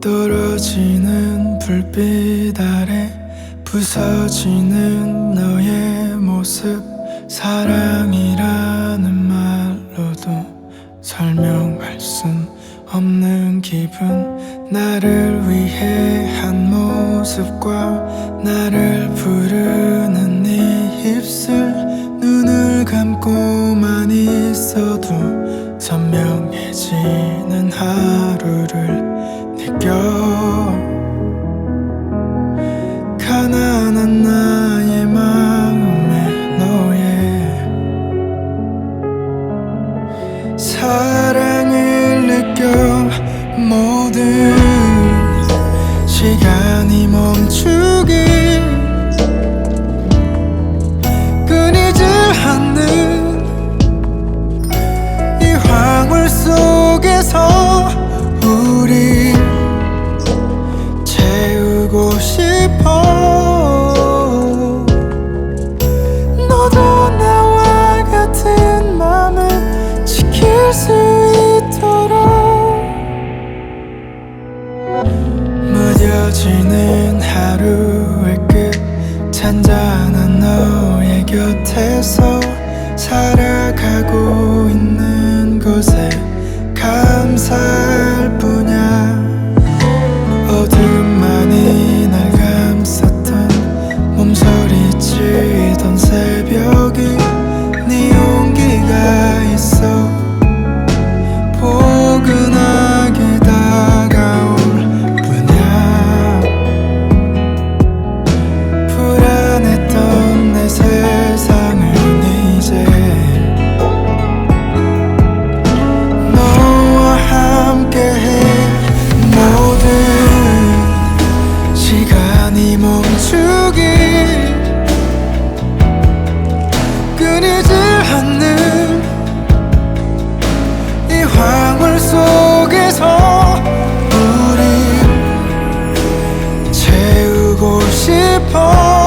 떨어지는 불빛 아래 부서지는 너의 모습 사랑이라는 말로도 설명할 순 없는 기분. 나를 위해 한 모습과 나를 부르는 네 입술. 눈을 감고만 있어도 선명해지는 하루를 your 살아 痛。